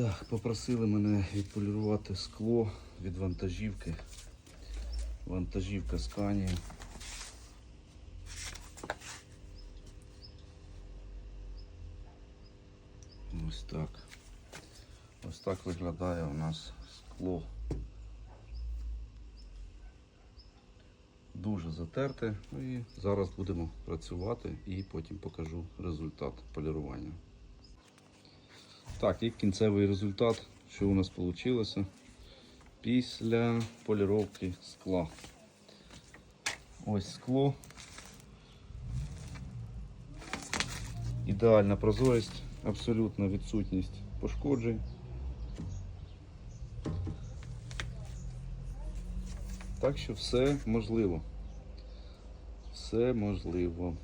Так, попросили мене відполірувати скло від вантажівки. Вантажівка Scania. Ось так. Ось так виглядає у нас скло. Дуже затерте. Ну І зараз будемо працювати і потім покажу результат полірування. Так, і кінцевий результат, що у нас вийшло після поліровки скла. Ось скло. Ідеальна прозорість, абсолютна відсутність пошкоджень. Так що все можливо. Все можливо.